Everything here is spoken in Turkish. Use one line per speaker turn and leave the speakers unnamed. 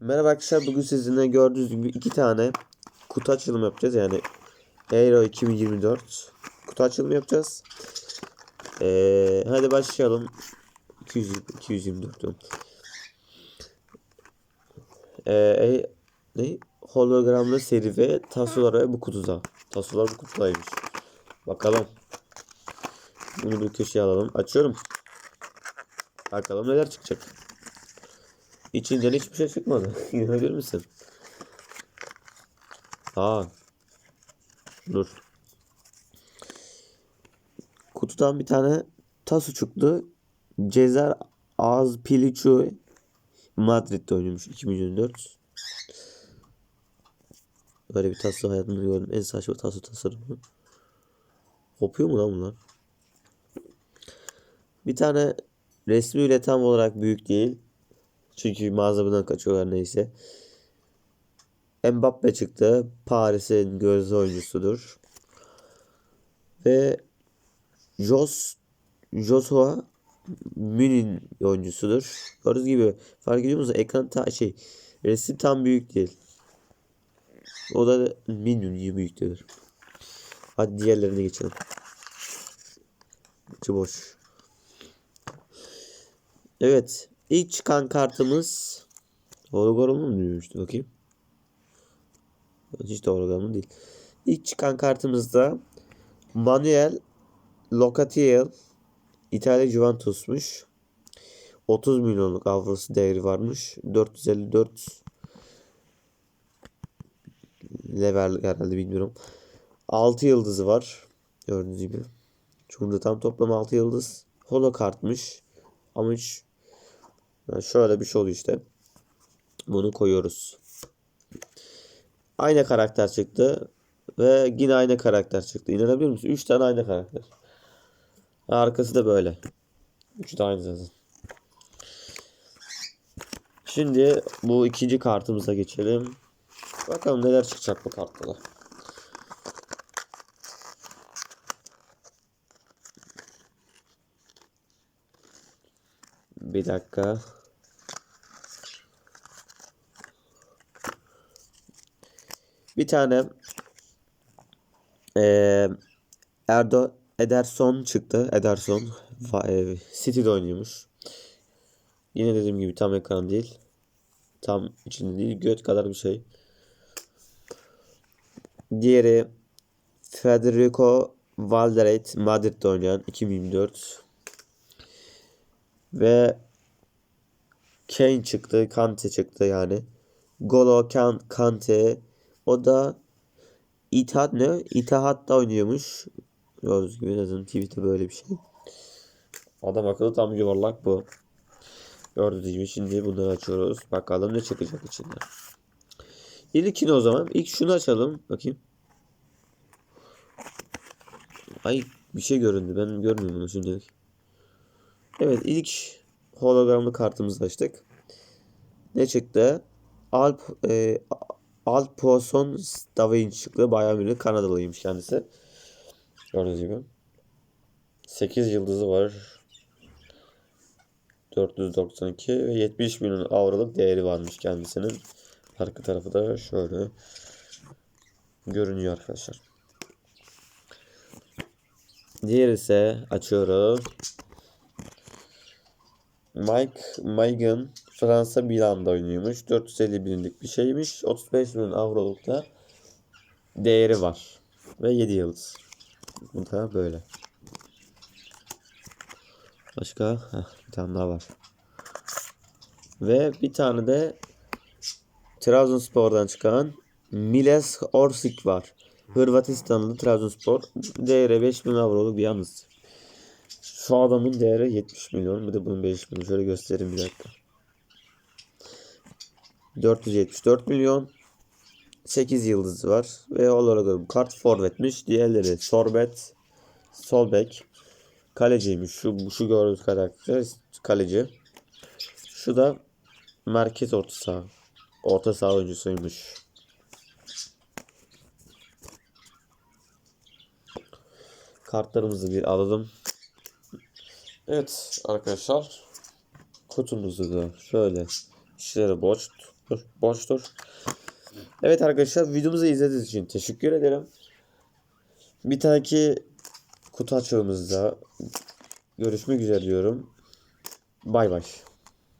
Merhaba arkadaşlar bugün sizinle gördüğünüz gibi iki tane kutu açılımı yapacağız yani Euro 2024 kutu açılımı yapacağız. Ee, hadi başlayalım. 200, 224 diyorum. Ee, e, ne? Hologramlı seri ve tasoları bu kutuda. Tasolar bu kutudaymış. Bakalım. Bunu bir köşeye alalım. Açıyorum. Bakalım neler çıkacak. İçinden hiçbir şey çıkmadı. İnanabilir misin? Aa. Dur. Kutudan bir tane tasu çıktı. Cezar Az Pilicu Madrid'de oynuyormuş 2024. Böyle bir tasu hayatımda gördüm. En saçma tasu tasarımı. Kopuyor mu lan bunlar? Bir tane resmi üreten olarak büyük değil. Çünkü mağazadan kaçıyorlar neyse. Mbappe çıktı. Paris'in gözde oyuncusudur. Ve Jos Joshua Mün'in oyuncusudur. Gördüğünüz gibi fark ediyor musunuz? Ekran ta şey resim tam büyük değil. O da minimum büyüktür. Hadi diğerlerine geçelim. İçi boş. Evet. İlk çıkan kartımız hologramlı mı diyormuştu bakayım. Hiç de hologramlı değil. İlk çıkan kartımızda Manuel Locatiel İtalya Juventus'muş. 30 milyonluk avrosu değeri varmış. 454 level herhalde bilmiyorum. 6 yıldızı var. Gördüğünüz gibi. Şurada tam toplam 6 yıldız. Holo kartmış. Ama hiç şöyle bir şey oluyor işte. Bunu koyuyoruz. Aynı karakter çıktı. Ve yine aynı karakter çıktı. İnanabilir misin? 3 tane aynı karakter. Arkası da böyle. 3 de aynı zaten. Şimdi bu ikinci kartımıza geçelim. Bakalım neler çıkacak bu kartta da. Bir dakika. Bir tane eee Erdo Ederson çıktı. Ederson e, City'de oynuyormuş. Yine dediğim gibi tam ekran değil. Tam içinde değil. Göt kadar bir şey. Diğeri Federico Valdereit Madrid'de oynayan 2024. Ve Kane çıktı. Kante çıktı yani. Golo Kan Kante. O da İttihat ne? İttihat'ta oynuyormuş. Gördüğünüz gibi zaten tweet'te böyle bir şey. Adam akıllı tam yuvarlak bu. Gördüğünüz gibi şimdi bunları açıyoruz. Bakalım ne çıkacak içinden. İlkini o zaman. İlk şunu açalım. Bakayım. Ay bir şey göründü. Ben görmüyorum bunu şimdilik. Evet ilk hologramlı kartımızı açtık. Ne çıktı? Alp e, Alp Poisson Davinci çıktı. Bayağı Münih Kanadalıymış kendisi. Gördüğünüz gibi. 8 yıldızı var. 492 ve 70 milyon avroluk değeri varmış kendisinin. Arka tarafı da şöyle görünüyor arkadaşlar. Diğer ise açıyoruz. Mike Maignan Fransa Milan'da oynuyormuş. 450 binlik bir şeymiş. 35 milyon avroluk da değeri var. Ve 7 yıldız. Bu da böyle. Başka Heh, bir tane daha var. Ve bir tane de Trabzonspor'dan çıkan Miles Orsic var. Hırvatistanlı Trabzonspor. Değeri 5 milyon avroluk bir yalnız. Şu adamın değeri 70 milyon. Bir de bunun 5 milyon. Şöyle göstereyim bir dakika. 474 milyon. 8 yıldızı var. Ve olarak kart forvetmiş. Diğerleri sorbet, solbek, kaleciymiş. Şu, şu gördüğünüz karakter kaleci. Şu da merkez orta saha. Orta saha oyuncusuymuş. Kartlarımızı bir alalım. Evet arkadaşlar. Kutumuzu da şöyle İşleri boş, boştur. Evet arkadaşlar videomuzu izlediğiniz için teşekkür ederim. Bir dahaki kutu açılımızda görüşmek üzere diyorum. Bay bay.